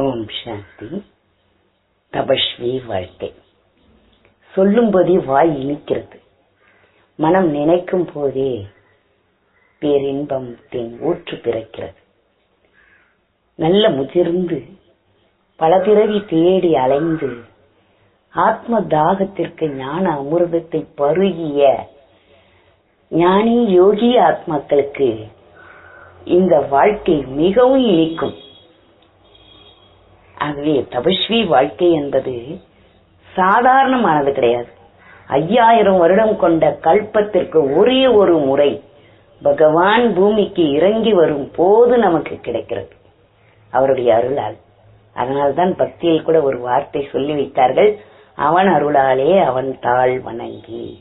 ஓம் சாந்தி. தபஸ்வி வாழ்க்கை. சொல்லும்போதே வாய் இனிக்கிறது. மனம் நினைக்கும் போதே பேரின்பம் தென் ஊற்று பிறக்கிறது. நல்ல முதிர்ந்து பல பிறவி தேடி அலைந்து ஆத்ம தாகத்திற்கு ஞான அமிர்தத்தை பருகிய ஞானி யோகி ஆத்மாக்களுக்கு இந்த வாழ்க்கை மிகவும் இனிக்கும். ஆகவே தபஸ்வி வாழ்க்கை என்பது சாதாரணமானது கிடையாது. ஐயாயிரம் வருடம் கொண்ட கல்பத்திற்கு ஒரே ஒரு முறை பகவான் பூமிக்கு இறங்கி வரும் போது நமக்கு கிடைக்கிறது. அவருடைய அருளால். அதனால்தான் பக்தியில் கூட ஒரு வார்த்தை சொல்லி வைத்தார்கள் அவன் அருளாலே அவன் தாழ் வணங்கி.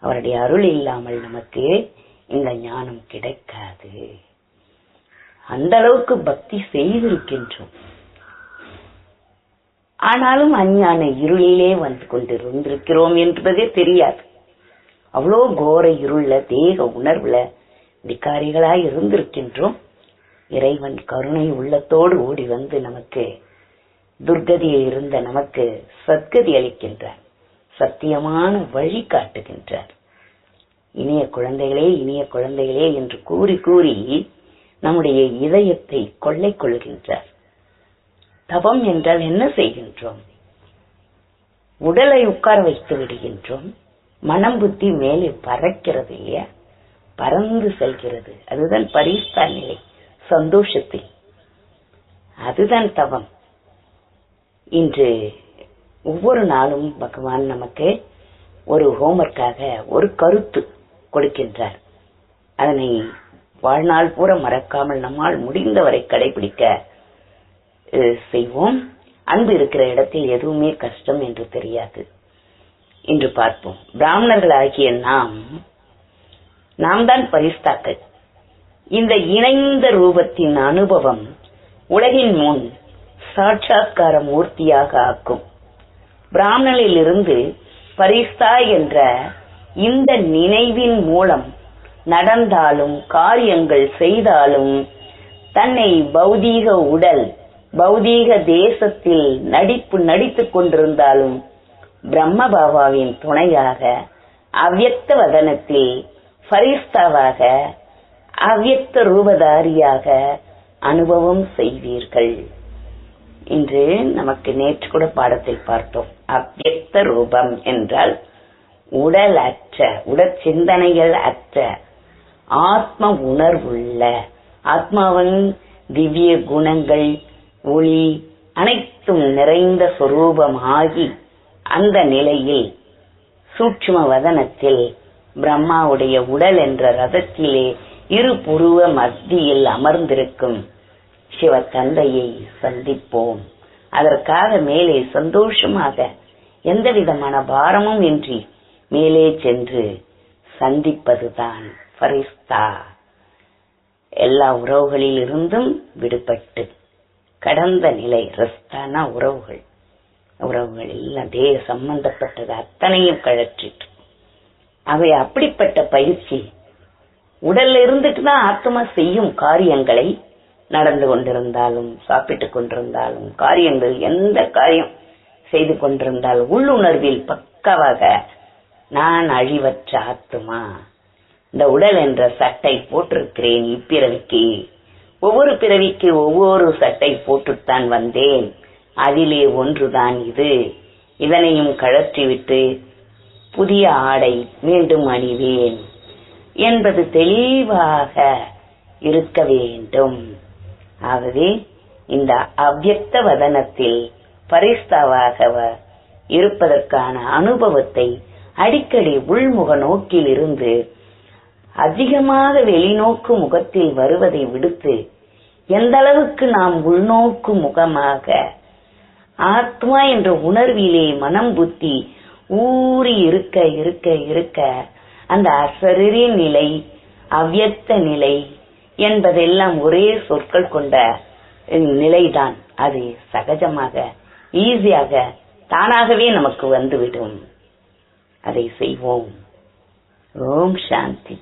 அவருடைய அருள் இல்லாமல் நமக்கு இந்த ஞானம் கிடைக்காது. அந்த அளவுக்கு பக்தி செய்திருக்கின்றோம். ஆனாலும் அஞ்ஞான இருளிலே வந்து கொண்டிருந்திருக்கிறோம் என்பதே தெரியாது. அவ்வளோ கோர இருள தேக உணர்வுல விகாரிகளாய் இருந்திருக்கின்றோம். இறைவன் கருணை உள்ளத்தோடு ஓடி வந்து நமக்கு துர்கதியில் இருந்த நமக்கு சத்கதி அளிக்கின்றார். சத்தியமான வழி காட்டுகின்றார். இனிய குழந்தைகளே இனிய குழந்தைகளே என்று கூறி கூறி நம்முடைய இதயத்தை கொள்ளை கொள்கின்றார். தவம் என்றால் என்ன செய்கின்றோம்? உடலை உட்கார வைத்து விடுகின்றோம். மனம் புத்தி மேலே பறக்கிறது இல்லையா? பறந்து செல்கிறது. அதுதான் பரிஸ்தா நிலை சந்தோஷத்தில். அதுதான் தவம். இன்று ஒவ்வொரு நாளும் பகவான் நமக்கு ஒரு ஹோம்ஒர்க்காக ஒரு கருத்து கொடுக்கின்றார். அதனை வாழ்நாள் பூரா மறக்காமல் நம்மால் முடிந்தவரை கடைபிடிக்க செய்வோம். அன்பு இருக்கிற இடத்தில் எதுவுமே கஷ்டம் என்று தெரியாது. என்று பார்ப்போம். பிராமணர்கள் ஆகிய நாம் நாம் தான் பரிஸ்தாக்கள். இந்த இணைந்த ரூபத்தின் அனுபவம் உலகின் முன் சாட்சாத்கார மூர்த்தியாக ஆக்கும். பிராமணனிலிருந்து பரிஸ்தா என்ற இந்த நினைவின் மூலம் நடந்தாலும் காரியங்கள் செய்தாலும் தன்னை பௌதீக உடல் பௌதீக தேசத்தில் நடிப்பு நடித்துக் கொண்டிருந்தாலும் பிரம்ம பாபாவின் துணையாக அவ்யக்த வதனத்தில் பரிஸ்தாவாக அவ்யக்த ரூபதாரியாக அனுபவம் செய்வீர்கள். இன்று நமக்கு நேற்று கூட பாடத்தில் பார்த்தோம். அவ்யக்த ரூபம் என்றால் உடல் அற்ற உடற் சிந்தனைகள் அற்ற ஆத்ம உணர்வுள்ள ஆத்மாவின் திவ்ய குணங்கள் ஒளி அனைத்தும் நிறைந்த சொரூபமாகி அந்த நிலையில் சூட்சும வதனத்தில் பிரம்மாவுடைய உடல் என்ற ரதத்திலே இரு புருவ மத்தியில் அமர்ந்திருக்கும் சிவ தந்தையை சந்திப்போம். அதற்காக மேலே சந்தோஷமாக எந்த விதமான பாரமும் இன்றி மேலே சென்று சந்திப்பதுதான் ஃபரிஸ்தா எல்லா உறவுகளில் இருந்தும் விடுபட்டு கடந்த நிலை ரஸ்தானா உறவுகள். உறவுகள் எல்லாம் தேக சம்பந்தப்பட்டது அத்தனையும் கழற்றிட்டு அவை அப்படிப்பட்ட பயிற்சி. உடல்ல இருந்துட்டு தான் ஆத்மா செய்யும் காரியங்களை நடந்து கொண்டிருந்தாலும் சாப்பிட்டுக் கொண்டிருந்தாலும் காரியங்கள் எந்த காரியம் செய்து கொண்டிருந்தால் உள்ளுணர்வில் பக்கவாக நான் அழிவற்ற ஆத்துமா இந்த உடல் என்ற சட்டை போட்டிருக்கிறேன் இப்பிறவிக்கு. ஒவ்வொரு பிறவிக்கு ஒவ்வொரு சட்டை போட்டுத்தான் வந்தேன். அதிலே ஒன்றுதான் இது. இதனையும் கழற்றிவிட்டு புதிய ஆடை மீண்டும் அணிவேன் என்பது தெளிவாக இருக்க வேண்டும். ஆகவே இந்த அவ்வக்த வதனத்தில் பரிஸ்தாவாக இருப்பதற்கான அனுபவத்தை அடிக்கடி உள்முக நோக்கில் இருந்து அதிகமாக வெளிநோக்கு முகத்தில் வருவதை விடுத்து எந்த அளவுக்கு நாம் உள்நோக்கு முகமாக ஆத்மா என்ற உணர்விலே மனம் புத்தி ஊறி இருக்க இருக்க இருக்க அந்த அசரீரி நிலை அவ்வியத்த நிலை என்பதெல்லாம் ஒரே சொற்கள் கொண்ட நிலைதான். அது சகஜமாக ஈஸியாக தானாகவே நமக்கு வந்துவிடும். அதை செய்வோம். ஓம் சாந்தி.